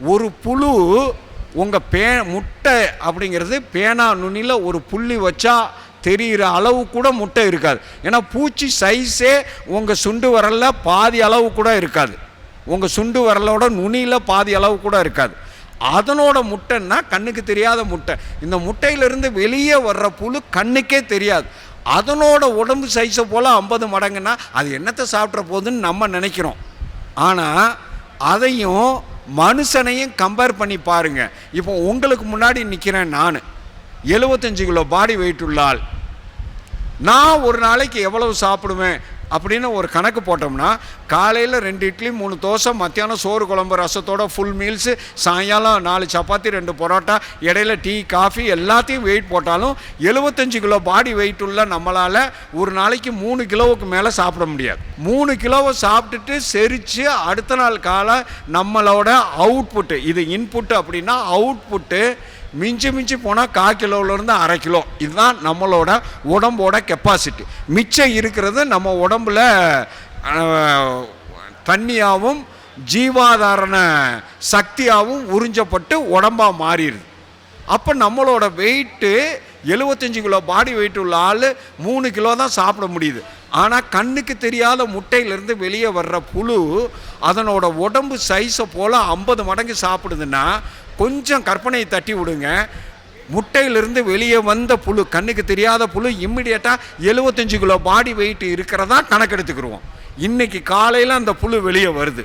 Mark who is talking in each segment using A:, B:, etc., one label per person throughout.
A: ஒரு புழு உங்கள் பே முட்டை அப்படிங்கிறது பேனா நுனியில் ஒரு புள்ளி வச்சா தெரிகிற அளவு கூட முட்டை இருக்காது. ஏன்னா பூச்சி சைஸே உங்கள் சுண்டு வரலில் பாதி அளவு கூட இருக்காது. உங்கள் சுண்டு வரலோட நுனியில் பாதி அளவு கூட இருக்காது. அதனோட முட்டைன்னா கண்ணுக்கு தெரியாத முட்டை. இந்த முட்டையிலிருந்து வெளியே வர்ற புழு கண்ணுக்கே தெரியாது. அதனோட உடம்பு சைஸை போல் ஐம்பது மடங்குன்னா அது என்னத்தை சாப்பிட்ற போதுன்னு நம்ம நினைக்கிறோம். ஆனால் அதையும் மனுஷனையும் கம்பேர் பண்ணி பாருங்கள் இப்போ உங்களுக்கு முன்னாடி நிற்கிறேன் நான். எழுபத்தஞ்சு கிலோ பாடி வெயிட் உள்ளால் நான் ஒரு நாளைக்கு எவ்வளவு சாப்பிடுவேன் அப்படின்னு ஒரு கணக்கு போட்டோம்னா காலையில் ரெண்டு இட்லி மூணு தோசை மத்தியானம் சோறு குழம்பு ரசத்தோட ஃபுல் மீல்ஸு சாயங்காலம் நாலு சப்பாத்தி ரெண்டு பரோட்டா இடையில டீ காஃபி எல்லாத்தையும் வெயிட் போட்டாலும் எழுபத்தஞ்சு கிலோ பாடி வெயிட் உள்ள நம்மளால் ஒரு நாளைக்கு மூணு கிலோவுக்கு மேலே சாப்பிட முடியாது. மூணு கிலோவை சாப்பிட்டுட்டு செரித்து அடுத்த நாள் காலை நம்மளோட அவுட்புட்டு இது இன்புட்டு அப்படின்னா அவுட்புட்டு மிஞ்சி மிஞ்சி போனால் கால் கிலோவிலேருந்து அரை கிலோ. இதுதான் நம்மளோட உடம்போட கெப்பாசிட்டி மிச்சம் இருக்கிறது நம்ம உடம்புல தண்ணியாகவும் ஜீவாதாரண சக்தியாகவும் உறிஞ்சப்பட்டு உடம்பாக மாறிடுது. அப்போ நம்மளோட வெயிட்டு எழுபத்தஞ்சு கிலோ பாடி வெயிட் உள்ள ஆள் மூணு கிலோ தான் சாப்பிட முடியுது. ஆனால் கண்ணுக்கு தெரியாத முட்டையிலேருந்து வெளியே வர்ற புழு அதனோட உடம்பு சைஸை போல் ஐம்பது மடங்கு சாப்பிடுதுன்னா கொஞ்சம் கற்பனையை தட்டி விடுங்க. முட்டையிலிருந்து வெளியே வந்த புழு கண்ணுக்கு தெரியாத புழு இம்மிடியட்டாக எழுபத்தஞ்சு கிலோ பாடி வெயிட் இருக்கிறதா கணக்கெடுத்துக்கிருவோம். இன்னைக்கு காலையில் அந்த புழு வெளியே வருது.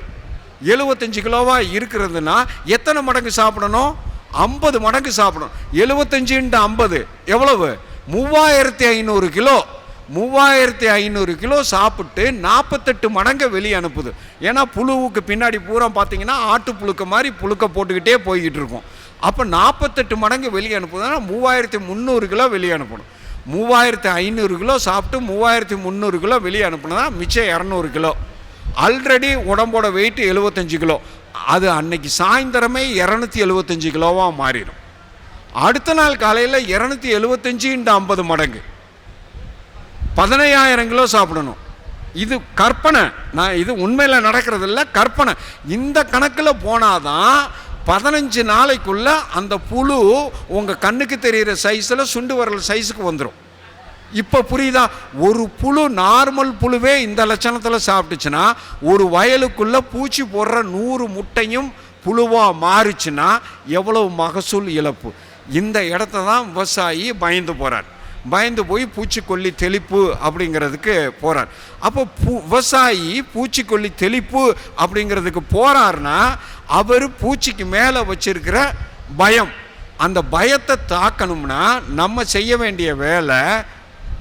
A: எழுபத்தஞ்சு கிலோவாக இருக்கிறதுனா எத்தனை மடங்கு சாப்பிடணும்? ஐம்பது மடங்கு சாப்பிடணும். எழுபத்தஞ்சுன்ட்டு ஐம்பது எவ்வளவு? மூவாயிரத்தி ஐநூறு கிலோ. மூவாயிரத்தி ஐநூறு கிலோ சாப்பிட்டு நாற்பத்தெட்டு மடங்கை வெளியே அனுப்புது. ஏன்னா புழுவுக்கு பின்னாடி பூரா பார்த்தீங்கன்னா ஆட்டு புழுக்க மாதிரி புழுக்க போட்டுக்கிட்டே போய்கிட்டு இருக்கும். அப்போ நாற்பத்தெட்டு மடங்கு வெளியே அனுப்புதுன்னா மூவாயிரத்தி முந்நூறு கிலோ வெளியே அனுப்பணும். மூவாயிரத்தி ஐநூறு கிலோ சாப்பிட்டு மூவாயிரத்தி முந்நூறு கிலோ வெளியே அனுப்புனா மிச்சம் இரநூறு கிலோ. ஆல்ரெடி உடம்போட வெயிட் எழுபத்தஞ்சு கிலோ. அது அன்னைக்கு சாயந்தரமே இரநூத்தி எழுபத்தஞ்சு கிலோவாக மாறிடும். அடுத்த நாள் காலையில் இரநூத்தி எழுபத்தஞ்சு இன்ட்டு ஐம்பது மடங்கு. பதினையாயிரம் கிலோ சாப்பிடணும். இது கற்பனை. நான் இது உண்மையில் நடக்கிறது இல்லை கற்பனை. இந்த கணக்கில் போனாதான் பதினஞ்சு நாளைக்குள்ள அந்த புழு உங்கள் கண்ணுக்கு தெரிகிற சைஸில் சுண்டு வரல் சைஸுக்கு வந்துடும் இப்போ புரியுதா? ஒரு புழு நார்மல் புழுவே இந்த லட்சணத்தில் சாப்பிட்டுச்சுன்னா ஒரு வயலுக்குள்ள பூச்சி போடுற நூறு முட்டையும் புழுவாக மாறுச்சுன்னா எவ்வளவு மகசூல் இழப்பு. இந்த இடத்த தான் விவசாயி பயந்து போகிறார் பயந்து போய் பூச்சிக்கொல்லி தெளிப்பு அப்படிங்கிறதுக்கு போகிறார் அப்போ பூ விவசாயி பூச்சிக்கொல்லி தெளிப்பு அப்படிங்கிறதுக்கு போகிறாருன்னா அவர் பூச்சிக்கு மேலே வச்சிருக்கிற பயம். அந்த பயத்தை தாக்கணும்னா நம்ம செய்ய வேண்டிய வேலை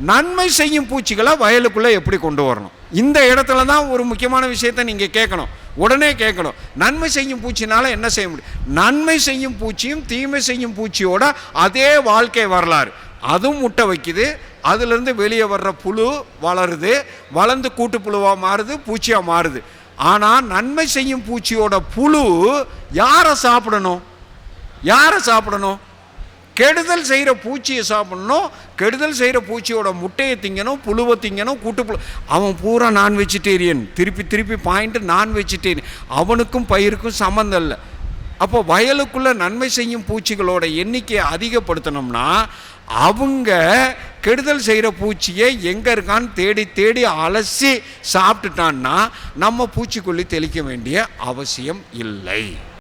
A: நன்மை செய்யும் பூச்சிகளை வயலுக்குள்ளே எப்படி கொண்டு வரணும்? இந்த இடத்துல தான் ஒரு முக்கியமான விஷயத்தை நீங்கள் கேட்கணும். உடனே கேட்கணும். நன்மை செய்யும் பூச்சினால என்ன செய்ய முடியும்? நன்மை செய்யும் பூச்சியும் தீமை செய்யும் பூச்சியோட அதே வாழ்க்கை வரலாறு. அதுவும் முட்டை வைக்குது. அதுலேருந்து வெளியே வர்ற புழு வளருது. வளர்ந்து கூட்டு புழுவாக மாறுது பூச்சியாக மாறுது. ஆனால் நன்மை செய்யும் பூச்சியோட புழு யாரை சாப்பிடணும்? யாரை சாப்பிடணும்? கெடுதல் செய்கிற பூச்சியை சாப்பிடணும். கெடுதல் செய்கிற பூச்சியோட முட்டையை திங்கணும் புழுவை திங்கணும் கூட்டு புழு அவன் பூரா நான் வெஜிடேரியன். திருப்பி திருப்பி பாயிண்ட்டு நான் வெஜிடேரியன். அவனுக்கும் பயிருக்கும் சம்மந்தம் இல்லை. அப்போ வயலுக்குள்ளே நன்மை செய்யும் பூச்சிகளோட எண்ணிக்கையை அதிகப்படுத்தணும்னா அவங்க கெடுதல் செய்கிற பூச்சியை எங்கே இருக்கான்னு தேடி தேடி அலசி சாப்பிட்டுட்டான்னா நம்ம பூச்சிக்கொல்லி தெளிக்க வேண்டிய அவசியம் இல்லை.